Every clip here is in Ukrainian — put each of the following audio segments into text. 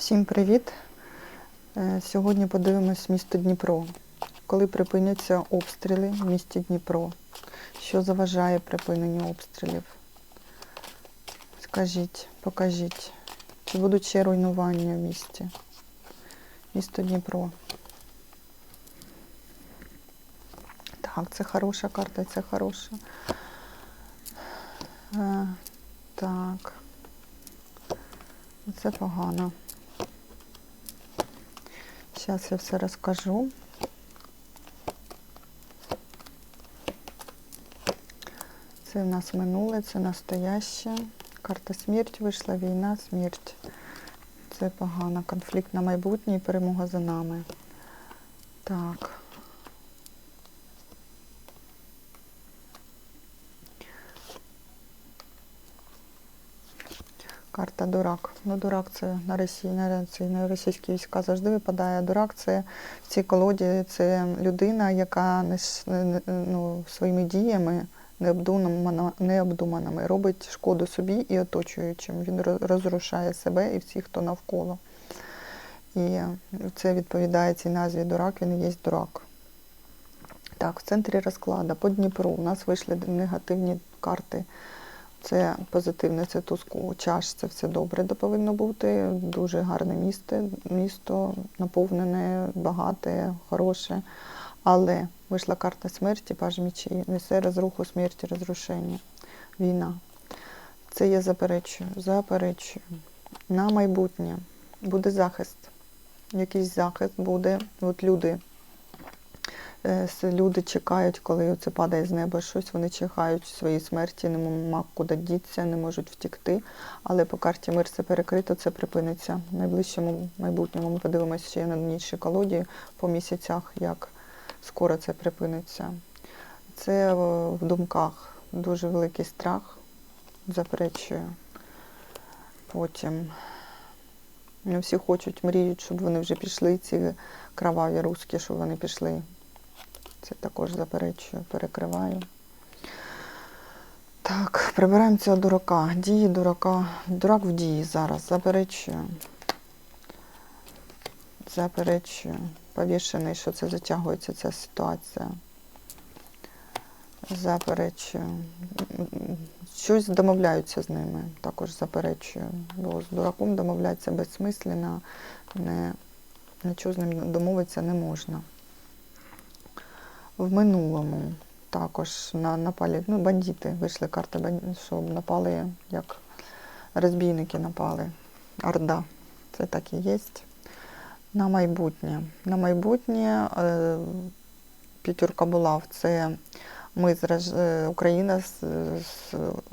Всім привіт! Е, Сьогодні подивимось місто Дніпро. Коли припиняться обстріли в місті Дніпро? Що заважає припиненню обстрілів? Скажіть, покажіть, чи будуть ще руйнування в місті? Місто Дніпро. Так, це хороша карта, це хороша. Е, Так. Це погано. Зараз я все розкажу. Це в нас минуле, це настояще. Карта смерть вийшла, війна, смерть. Це погано. Конфлікт на майбутнє і перемога за нами. Так. Карта дурак. Ну, дурак це на Росії, на, на російські війська завжди випадає. Дурак це в цій колоді це людина, яка не, ну, своїми діями необдуманими робить шкоду собі і оточуючим. Він розрушає себе і всіх, хто навколо. І це відповідає цій назві дурак, він і є дурак. Так, в центрі розкладу по Дніпру у нас вийшли негативні карти. Це позитивне, це туску чаш, це все добре де повинно бути. Дуже гарне місто, місто наповнене, багате, хороше. Але вийшла карта смерті, паж мічі, несе розруху смерті, розрушення, війна. Це я заперечую, заперечую. На майбутнє буде захист. Якийсь захист буде. От люди Люди чекають, коли це падає з неба щось, вони чекають своєї смерті, не ма куди дітися, не можуть втікти. Але по карті мир це перекрито, це припиниться. В найближчому майбутньому ми подивимося ще на іншій колоді по місяцях, як скоро це припиниться. Це е, в думках дуже великий страх, заперечую. Потім всі хочуть, мріють, щоб вони вже пішли, ці кроваві руски, щоб вони пішли. Це також заперечую, перекриваю. Так, прибираємо цього дурака. Дії дурака. Дурак в дії зараз. Заперечую. Заперечую. Повішений, що це затягується ця ситуація. Заперечую. Щось домовляються з ними. Також заперечую. Бо з дураком домовлятися безсмислено, не, нічого з ним домовитися не можна в минулому також на, напали, ну, бандити, вийшли карти, що напали, як розбійники напали. Орда. Це так і є. На майбутнє. На майбутнє е, п'ятірка булав. Це ми е, Україна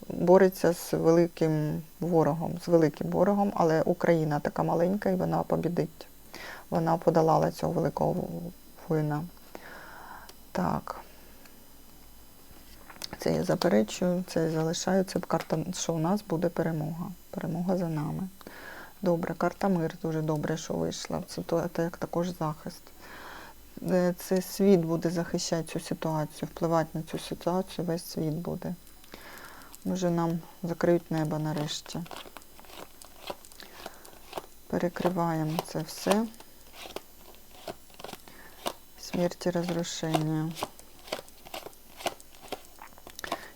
бореться з великим ворогом, з великим ворогом, але Україна така маленька і вона побідить. Вона подолала цього великого воїна. Так. Це я заперечую, це я залишаю. Це карта, що у нас буде перемога. Перемога за нами. Добре, карта мир дуже добре, що вийшла. Це, це як також захист. Е, Це світ буде захищати цю ситуацію, впливати на цю ситуацію, весь світ буде. Може нам закриють небо нарешті. Перекриваємо це все. Смерть і розрушення.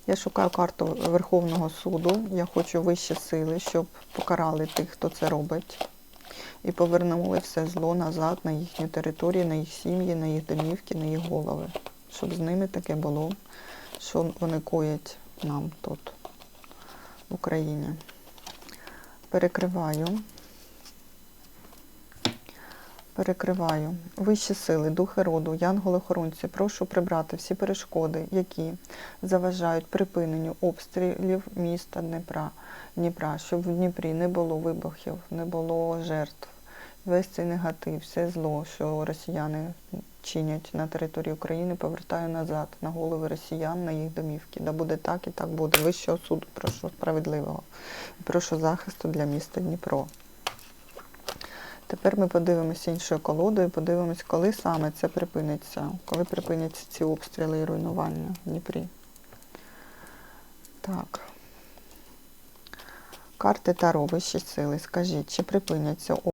Я шукаю карту Верховного суду. Я хочу вищі сили, щоб покарали тих, хто це робить. І повернули все зло назад на їхню територію, на їх сім'ї, на їх домівки, на їх голови. Щоб з ними таке було, що вони коять нам тут, в Україні. Перекриваю. Перекриваю. Вищі сили, духи роду, янголи-охоронці, прошу прибрати всі перешкоди, які заважають припиненню обстрілів міста Дніпра, Дніпра, щоб в Дніпрі не було вибухів, не було жертв. Весь цей негатив, все зло, що росіяни чинять на території України, повертаю назад на голови росіян, на їх домівки. Да буде так і так буде. Вищого суду, прошу справедливого. Прошу захисту для міста Дніпро. Тепер ми подивимося іншою колодою, подивимось, коли саме це припиниться, коли припиняться ці обстріли і руйнування в Дніпрі. Так. Карти Таро, вищі сили. Скажіть, чи припиняться